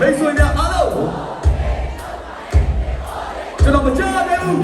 မိတ်ဆွေများအားလုံးကျွန်တော်မကြားသေးဘူး